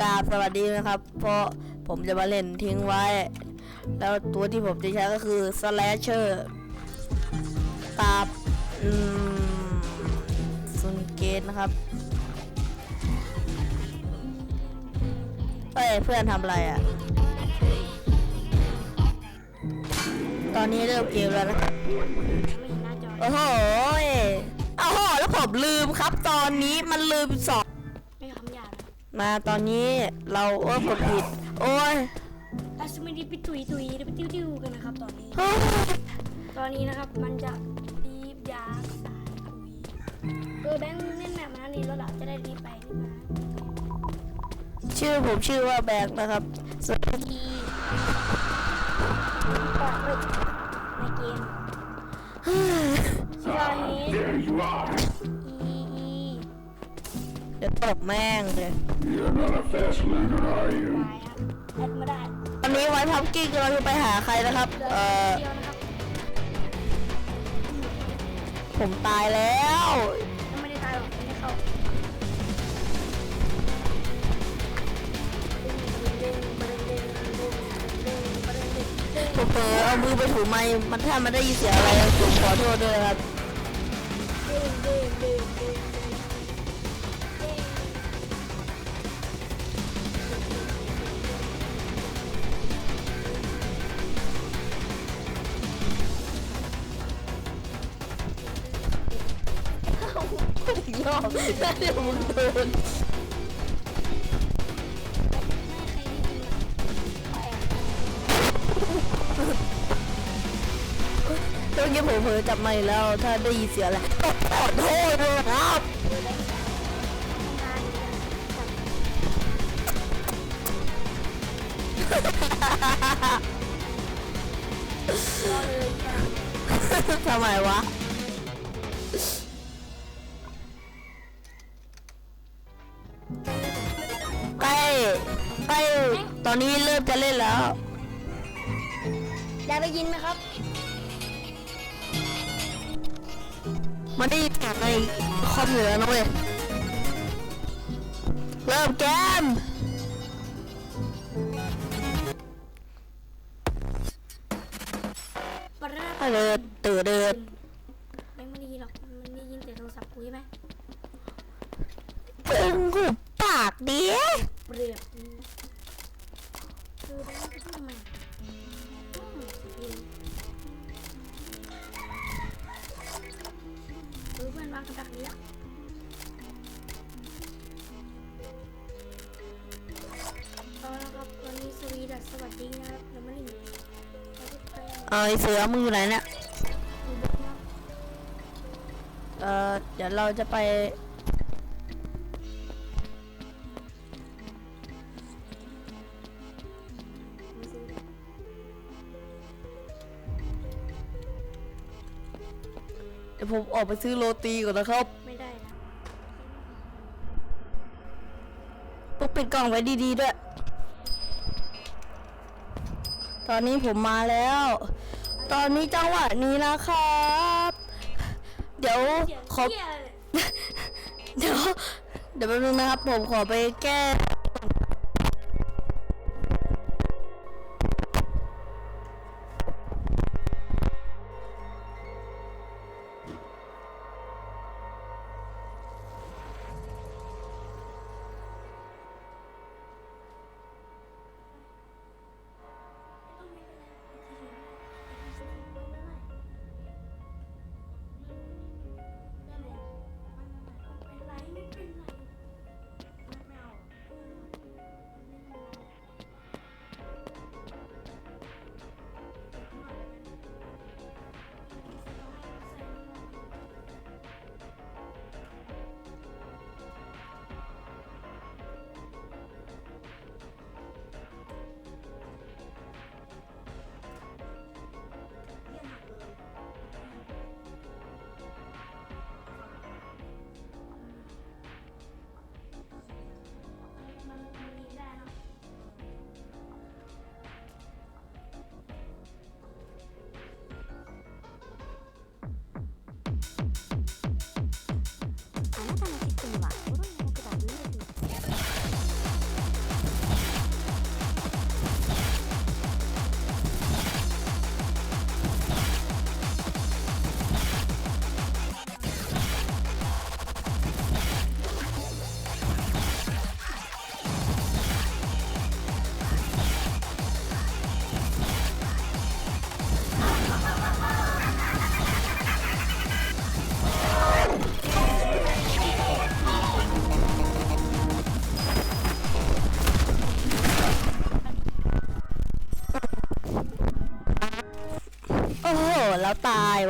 กราบสวัสดีนะครับ เพราะผมจะมาเล่นทิ้งไว้ แล้วตัวที่ผมจะใช้ก็คือ slasher ตาบอืมซุนเกตนะครับเฮ้ยเพื่อนทำอะไรอะ ตอนนี้เริ่มเกมแล้วนะครับโอ้โหโอ้โห แล้วผมลืมครับ ตอนนี้มันลืมสอบ มาตอนนี้เราโอ้ยกดผิด โอ้ยอาสมิดีไปตุยตุยไปติ้วติ้วกันนะครับตอนนี้เฮ้ยตอนนี้นะครับมันจะรีบยาสายตุยเออแบงค์เล่นแบบนั้นนี่แล้วเราจะได้รีบไปรีบมาชื่อผมชื่อว่าแบงค์นะครับส่วนอีปากเลยในเกมชื่อว่าเฮด There you are. ตบแม่งเลยตอนนี้ไว้พับกิ้งเราจะไปหาใครนะครับ เออผมตายแล้วผมเปิดเอามือไปถูไม้มันถ้ามันได้ยินเสียงอะไรผมขอโทษด้วยนะครับ เด้งเด้งเด้งเด้ง ยอมถ้าเดี๋ยวมึงโดนเมื่อกี้ผมเผลอจับไม้แล้ว ถ้าได้ยินเสียงอะไรขอโทษด้วยครับทำไมวะ ใกล้ตอนนี้เริ่มจะเล่นแล้วอยากได้ยินไหมครับมันได้ยินเสียงในคอมเหนือนะเว้ยเริ่มเกมปะระเดินตื่นเดินแบงค์ไม่ได้ยินหรอก มันได้ยินแต่โทรศัพท์กูใช่ไหมเปิงหูปากดิเปรียบคือแบ เออไอ้เสือมึงอยู่ไหนเนี่ยดูบุ๊กนะเออเดี๋ยวเราจะไปมาซื้อได้เดี๋ยวผมออกไปซื้อโรตีก่อนนะครับไม่ได้นะต้องปิดกล่องไว้ดีๆด้วย ตอนนี้ผมมาแล้ว ตอนนี้จังหวะนี้นะครับ เดี๋ยวขอเหี้ยเลยเดี๋ยว เดี๋ยวแป๊บนึงนะครับ ผมขอไปแก้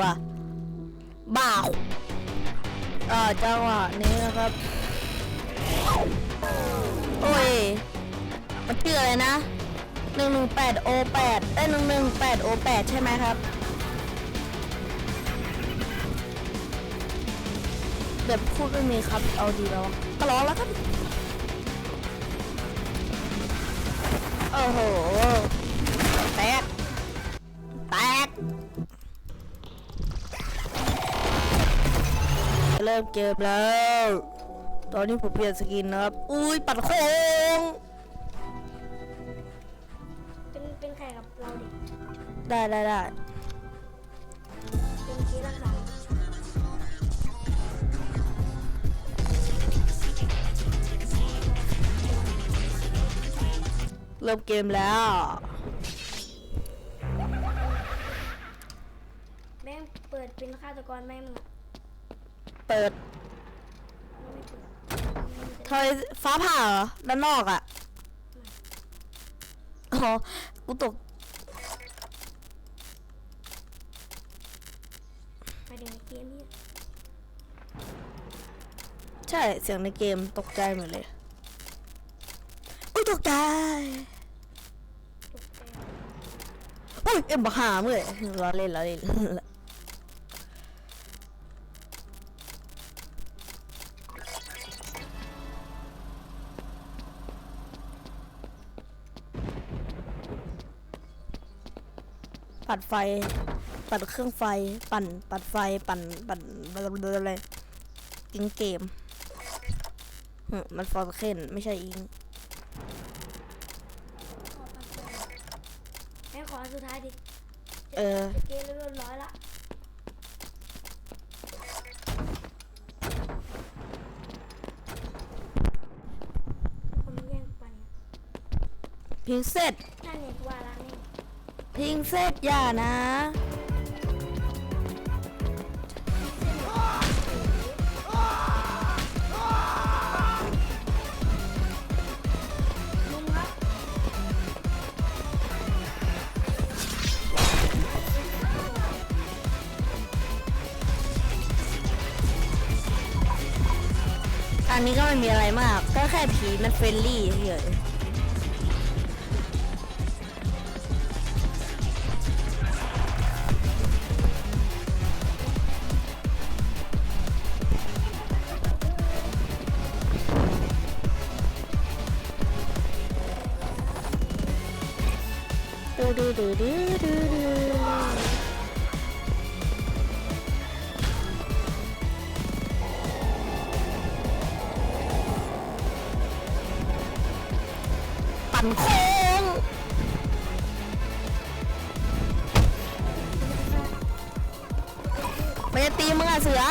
ว่ะบ้าเออจังหวะนี้นะครับ โอ้ย มันชื่ออะไรนะ118 O8 เอ้ย118 O8 ใช่ไหมครับ เดี๋ยวพูดไม่มีครับ เอาดีแล้วก็ร้องแล้วครับโอ้โหแตกแตก เริ่มเกมแล้ว ตอนนี้ผมเปลี่ยนสกินนะครับ อุ้ยปัดโค้ง เป็นเป็นใครกับเราเด็กได้ได้ได้เป็นเคสรักษาเริ่มเกมแล้วแบงค์เปิดเป็นฆาตกรแม่มึงอะ เปิดไม่เปิดทอยฟ้าผ่าเหรอด้านนอกอะอ๋อกูตกไปถึงในเกมนี้ใช่เสียงในเกมตกใจหมดเลย อุ้ยตกใจ ตกใจ อุ้ยเอ็มบักหาเมื่อยล้อเล่นล้อเล่น ปัดไฟ ปัดเครื่องไฟ ปั่น ปัดไฟ ปั่น ปั่นอะไรกิงเกมหึมันฟอร์เคนไม่ใช่อิงแม่งขออันสุดท้ายดิ เออ เกมเรียบร้อยละคนแย่งปันเนี่ยพิงเซตนั่นเนี่ยกูว่าละนี่ พิงเซตอย่านะ ลุงครับ อันนี้ก็ไม่มีอะไรมาก ก็แค่ผีมันเฟรนลี่เฉย ดูดูดูดูดูปั่นโค้งมันจะตีมึงอะเสือ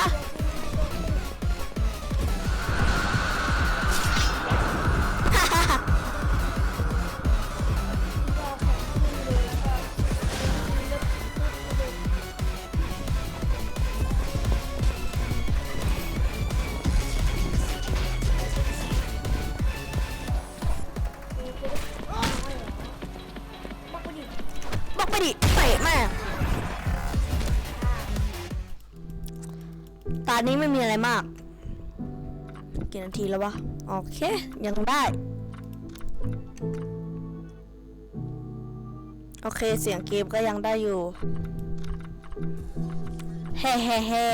ตอนนี้ไม่มีอะไรมาก กี่นาทีแล้ววะ โอเค ยังได้ โอเค เสียงเกมก็ยังได้อยู่ เฮ้เฮ้เฮ้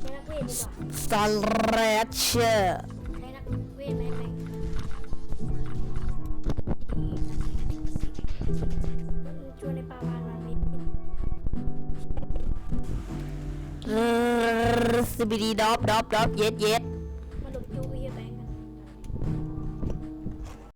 ใช้นักเวทดีกว่าสตาร์เรชเชอร์ สบิดีดอบดอบดอบเย็ดเย็ด